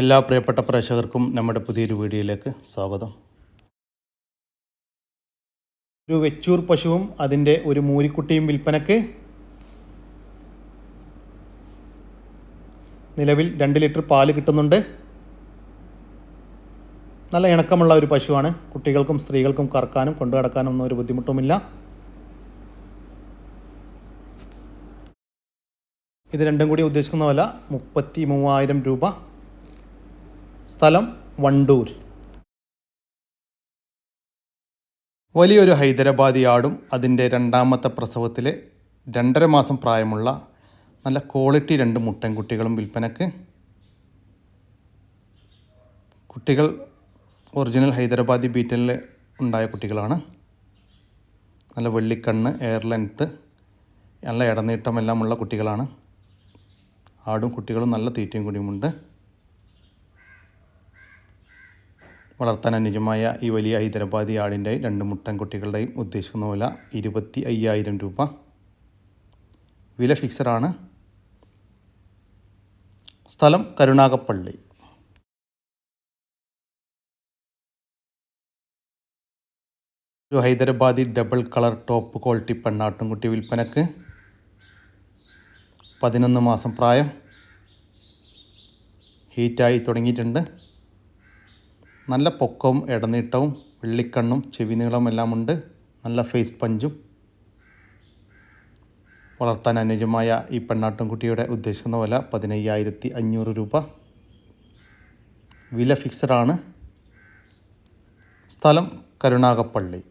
എല്ലാ പ്രിയപ്പെട്ട പ്രേക്ഷകർക്കും നമ്മുടെ പുതിയൊരു വീഡിയോയിലേക്ക് സ്വാഗതം. ഒരു വെച്ചൂർ പശുവും അതിന്റെ ഒരു മൂരിക്കുട്ടിയും വിൽപ്പനക്ക് നിലവിൽ രണ്ട് ലിറ്റർ പാൽ കിട്ടുന്നുണ്ട്. നല്ല ഇണക്കമുള്ള ഒരു പശുവാണ്. കുട്ടികൾക്കും സ്ത്രീകൾക്കും കറക്കാനും കൊണ്ടു നടക്കാനും ഒന്നും ഒരു ബുദ്ധിമുട്ടുമില്ല. ഇത് രണ്ടും കൂടി ഉദ്ദേശിക്കുന്ന വില മുപ്പത്തി മൂവായിരം രൂപ സ്ഥലം വണ്ടൂർ. വലിയൊരു ഹൈദരാബാദി ആടും അതിന്റെ രണ്ടാമത്തെ പ്രസവത്തിൽ രണ്ടര മാസം പ്രായമുള്ള നല്ല ക്വാളിറ്റി രണ്ട് മുട്ടൻകുട്ടികളും വിൽപ്പനക്ക്. കുട്ടികൾ ഒറിജിനൽ ഹൈദരാബാദി ബീറ്റലിൽ ഉണ്ടായ കുട്ടികളാണ്. നല്ല വെള്ളിക്കണ്ണ് എയർ ലെങ്ത്ത് നല്ല ഇടനീട്ടമെല്ലാം എല്ലാമുള്ള കുട്ടികളാണ്. ആടും കുട്ടികളും നല്ല തീറ്റയും കൂടിയുമുണ്ട്. വളർത്താൻ അനുജമായ ഈ വലിയ ഹൈദരാബാദി ആടിന്റെ രണ്ട് മുട്ടൻ കുട്ടികളുടെയും ഉദ്ദേശിക്കുന്ന വില ഇരുപത്തി അയ്യായിരം രൂപ. വില ഫിക്സഡാണ്. സ്ഥലം കരുണാകപ്പള്ളി ഒരു Hyderabadi double colour top quality പെണ്ണാട്ടുംകുട്ടി വിൽപ്പനക്ക് പതിനൊന്ന് മാസം പ്രായം. ഹീറ്റായി തുടങ്ങിയിട്ടുണ്ട്. നല്ല പൊക്കവും ഇടനീട്ടവും വെള്ളിക്കണ്ണും ചെവി നീളവും എല്ലാം ഉണ്ട് നല്ല ഫേസ് പഞ്ചും. വളർത്താൻ അനുയോജ്യമായ ഈ പെണ്ണാട്ടുംകുട്ടിയുടെ ഉദ്ദേശിക്കുന്ന വില പതിനയ്യായിരത്തി അഞ്ഞൂറ് രൂപ. വില ഫിക്സഡാണ്. സ്ഥലം കരുണാകപ്പള്ളി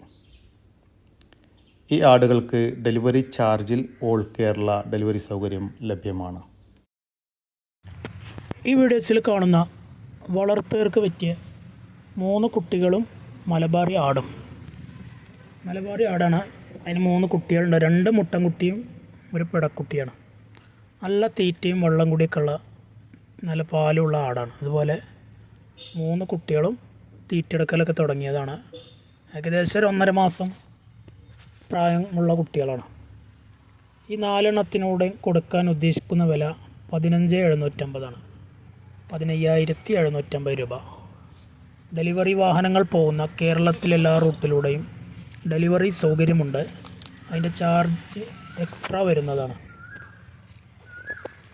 ഈ ആടുകൾക്ക് ഡെലിവറി ചാർജിൽ ഓൾ കേരള ഡെലിവറി സൗകര്യം ലഭ്യമാണ്. ഈ വീഡിയോസിൽ കാണുന്ന വളർത്തുകാർക്ക് പറ്റിയ മൂന്ന് കുട്ടികളും മലബാറി ആടും. മലബാറി ആടാണ്. അതിന് മൂന്ന് കുട്ടികളുണ്ട്. രണ്ട് മുട്ടൻകുട്ടിയും ഒരു പിടക്കുട്ടിയാണ്. നല്ല തീറ്റയും വെള്ളം കൂടിയൊക്കെ ഉള്ള നല്ല പാലുള്ള ആടാണ്. അതുപോലെ മൂന്ന് കുട്ടികളും തീറ്റെടുക്കലൊക്കെ തുടങ്ങിയതാണ്. ഏകദേശം ഒരു ഒന്നര മാസം പ്രായമുള്ള കുട്ടികളാണ്. ഈ നാലെണ്ണത്തിനൂടെ കൊടുക്കാൻ ഉദ്ദേശിക്കുന്ന വില പതിനഞ്ച് എഴുന്നൂറ്റമ്പതാണ്. പതിനയ്യായിരത്തി എഴുന്നൂറ്റമ്പത് രൂപ. ഡെലിവറി വാഹനങ്ങൾ പോകുന്ന കേരളത്തിലെല്ലാ റൂട്ടിലൂടെയും ഡെലിവറി സൗകര്യമുണ്ട്. അതിന്റെ ചാർജ് എക്സ്ട്രാ വരുന്നതാണ്.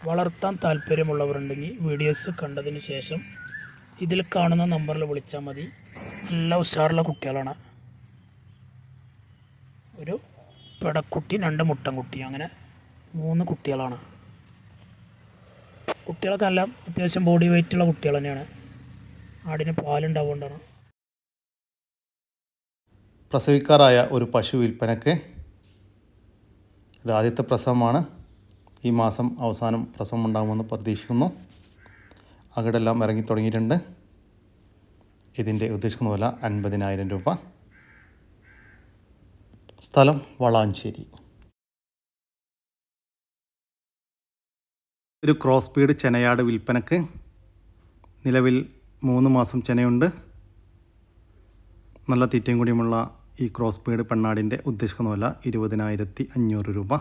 വളർത്താൻ താല്പര്യമുള്ളവരുണ്ടെങ്കിൽ വീഡിയോസ് കണ്ടതിന് ശേഷം ഇതിൽ കാണുന്ന നമ്പറിൽ വിളിച്ചാൽ മതി. നല്ല ഉഷാറുള്ള കുട്ടികളാണ്. ഒരു പെടക്കുട്ടി രണ്ട് മുട്ടൻകുട്ടി അങ്ങനെ മൂന്ന് കുട്ടികളാണ്. കുട്ടികളൊക്കെ എല്ലാം അത്യാവശ്യം ബോഡി വെയിറ്റുള്ള കുട്ടികൾ തന്നെയാണ്. ആടിന് പാലുണ്ടാവുകൊണ്ടാണ്. പ്രസവിക്കാറായ ഒരു പശു വിൽപ്പനക്ക് ഇത് ആദ്യത്തെ പ്രസവമാണ്. ഈ മാസം അവസാനം പ്രസവം ഉണ്ടാകുമെന്ന് പ്രതീക്ഷിക്കുന്നു. അകടെല്ലാം ഇറങ്ങി തുടങ്ങിയിട്ടുണ്ട്. ഇതിന്റെ ഉദ്ദേശിക്കുന്ന വില അൻപതിനായിരം രൂപ. സ്ഥലം വളാഞ്ചേരി. ഒരു ക്രോസ് ബീഡ് ചെനയാട് വിൽപ്പനക്ക് നിലവിൽ മൂന്ന് മാസം ചെനയുണ്ട്. നല്ല തീറ്റയും കൂടിയുമുള്ള ഈ ക്രോസ് ബീഡ് പെണ്ണാടിന്റെ ഉദ്ദേശിക്കുന്ന വില ഇരുപതിനായിരത്തി അഞ്ഞൂറ് രൂപ.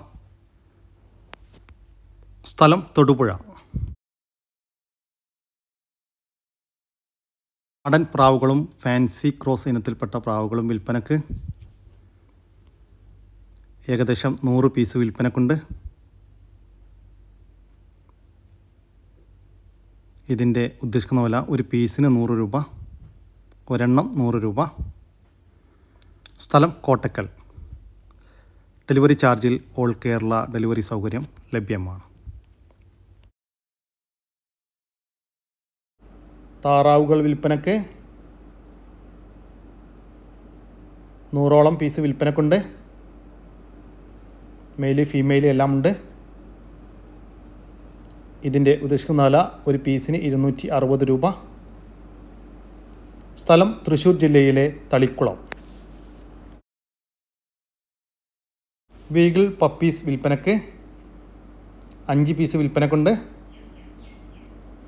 സ്ഥലം തൊടുപുഴ. നാടൻ പ്രാവുകളും ഫാൻസി ക്രോസ് ഇനത്തിൽപ്പെട്ട പ്രാവുകളും വിൽപ്പനക്ക്. ഏകദേശം നൂറ് പീസ് വിൽപ്പനക്കുണ്ട്. ഇതിന്റെ ഉദ്ദേശിക്കുന്ന വില ഒരു പീസിന് നൂറ് രൂപ ഒരെണ്ണം നൂറ് രൂപ. സ്ഥലം കോട്ടക്കൽ. ഡെലിവറി ചാർജിൽ ഓൾ കേരള ഡെലിവറി സൗകര്യം ലഭ്യമാണ്. താറാവുകൾ വിൽപ്പനക്ക് നൂറോളം പീസ് വിൽപ്പനക്കുണ്ട് മെയിൽ ഫീമെയിൽ എല്ലാം ഉണ്ട് ഇതിന്റെ ഉദ്ദേശിക്കുന്ന വില ഒരു പീസിന് ഇരുന്നൂറ്റി അറുപത് രൂപ. സ്ഥലം തൃശ്ശൂർ ജില്ലയിലെ തളിക്കുളം. വീഗിൾ പപ്പീസ് വിൽപ്പനക്ക് അഞ്ച് പീസ് വിൽപ്പനക്കുണ്ട്.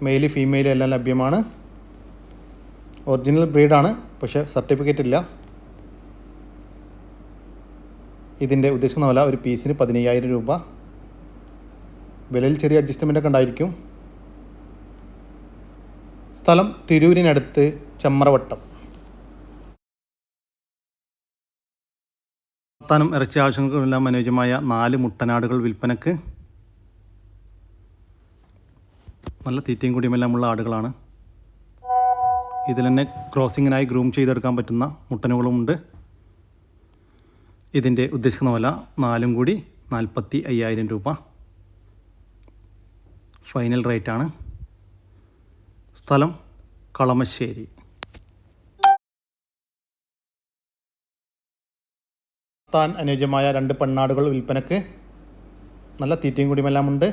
മെയിൽ ഫീമെയിൽ എല്ലാം ലഭ്യമാണ്. ഒറിജിനൽ ബ്രീഡാണ് പക്ഷേ സർട്ടിഫിക്കറ്റ് ഇല്ല. ഇതിന്റെ ഉദ്ദേശിക്കുന്ന വില ഒരു പീസിന് പതിനയ്യായിരം രൂപ. വിലയിൽ ചെറിയ അഡ്ജസ്റ്റ്മെന്റ് ഒക്കെ ഉണ്ടായിരിക്കും. സ്ഥലം തിരൂരിനടുത്ത് ചെമ്മറവട്ടം വർത്താനം ഇറച്ചി ആവശ്യങ്ങൾക്കെല്ലാം അനുയോജ്യമായ നാല് മുട്ടനാടുകൾ വിൽപ്പനക്ക്. നല്ല തീറ്റയും കുടിയുമെല്ലാമുള്ള ആടുകളാണ്. ഇതിൽ തന്നെ ക്രോസിങ്ങിനായി ഗ്രൂം ചെയ്തെടുക്കാൻ പറ്റുന്ന മുട്ടനുകളുമുണ്ട് ഇതിന്റെ ഉദ്ദേശിക്കുന്ന വില നാലും കൂടി നാൽപ്പത്തി അയ്യായിരം രൂപ. ഫൈനൽ റേറ്റാണ് സ്ഥലം കളമശ്ശേരി. താൻ അനുയോജ്യമായ രണ്ട് പെണ്ണാടുകൾ വിൽപ്പനക്ക് നല്ല തീറ്റയും കൂടിയുമെല്ലാം ഉണ്ട്.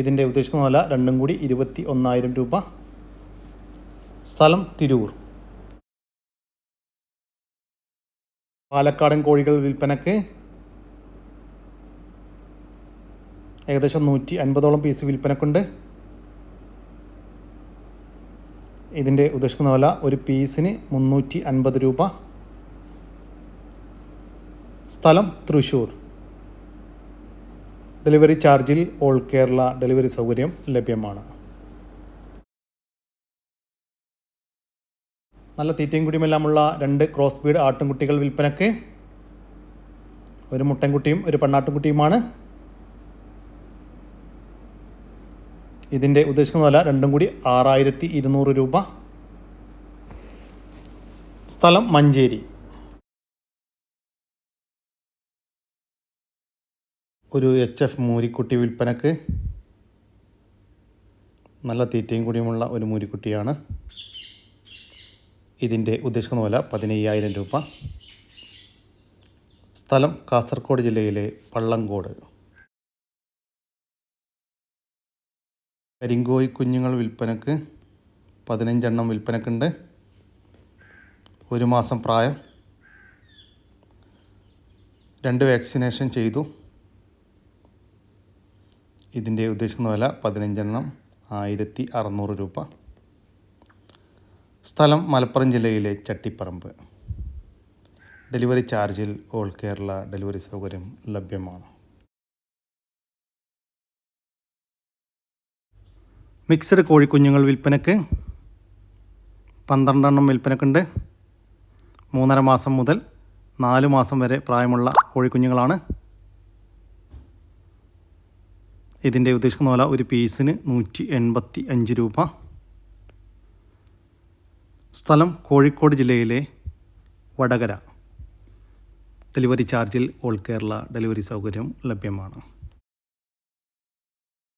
ഇതിന്റെ ഉദ്ദേശിക്കുന്ന വില രണ്ടും കൂടി ഇരുപത്തി ഒന്നായിരം രൂപ. സ്ഥലം തിരൂർ. പാലക്കാടൻ കോഴികൾ വിൽപ്പനക്ക് ഏകദേശം നൂറ്റി അൻപതോളം പീസ് വിൽപ്പനക്കുണ്ട്. ഇതിന്റെ ഉദ്ദേശിക്കുന്ന വില ഒരു പീസിന് മുന്നൂറ്റി അൻപത് രൂപ. സ്ഥലം തൃശ്ശൂർ. ഡെലിവറി ചാർജിൽ ഓൾ കേരള ഡെലിവറി സൗകര്യം ലഭ്യമാണ്. നല്ല തീറ്റയും കുടിയുമെല്ലാമുള്ള രണ്ട് ക്രോസ് ബീഡ് ആട്ടിൻകുട്ടികൾ വിൽപ്പനക്ക്. ഒരു മുട്ടൻകുട്ടിയും ഒരു പെണ്ണാട്ടിൻകുട്ടിയുമാണ് ഇതിന്റെ ഉദ്ദേശിക്കുന്ന വില രണ്ടും കൂടി ആറായിരത്തി ഇരുന്നൂറ് രൂപ. സ്ഥലം മഞ്ചേരി. ഒരു എച്ച് എഫ് മൂരിക്കുട്ടി വിൽപ്പനക്ക് നല്ല തീറ്റയും കൂടിയുമുള്ള ഒരു മൂരിക്കുട്ടിയാണ്. ഇതിന്റെ ഉദ്ദേശിക്കുന്ന വില പതിനയ്യായിരം രൂപ. സ്ഥലം കാസർഗോഡ് ജില്ലയിലെ പള്ളങ്കോട് കരിങ്കോയി കുഞ്ഞുങ്ങൾ വിൽപ്പനക്ക് പതിനഞ്ചെണ്ണം വിൽപ്പനക്കുണ്ട്. ഒരു മാസം പ്രായം. രണ്ട് വാക്സിനേഷൻ ചെയ്തു. ഇതിന്റെ ഉദ്ദേശിക്കുന്ന വില പതിനഞ്ചെണ്ണം ആയിരത്തി അറുന്നൂറ് രൂപ. സ്ഥലം മലപ്പുറം ജില്ലയിലെ ചട്ടിപ്പറമ്പ്. ഡെലിവറി ചാർജിൽ ഓൾ കേരള ഡെലിവറി സൗകര്യം ലഭ്യമാണ്. മിക്സഡ് കോഴിക്കുഞ്ഞുങ്ങൾ വിൽപ്പനക്ക് പന്ത്രണ്ടെണ്ണം വിൽപ്പനക്കുണ്ട്. മൂന്നര മാസം മുതൽ നാല് മാസം വരെ പ്രായമുള്ള കോഴിക്കുഞ്ഞുങ്ങളാണ്. ഇതിന്റെ ഉദ്ദേശിക്കുന്ന പോലെ ഒരു പീസിന് നൂറ്റി എൺപത്തി അഞ്ച് രൂപ. സ്ഥലം കോഴിക്കോട് ജില്ലയിലെ വടകര. ഡെലിവറി ചാർജിൽ ഓൾ കേരള ഡെലിവറി സൗകര്യം ലഭ്യമാണ്.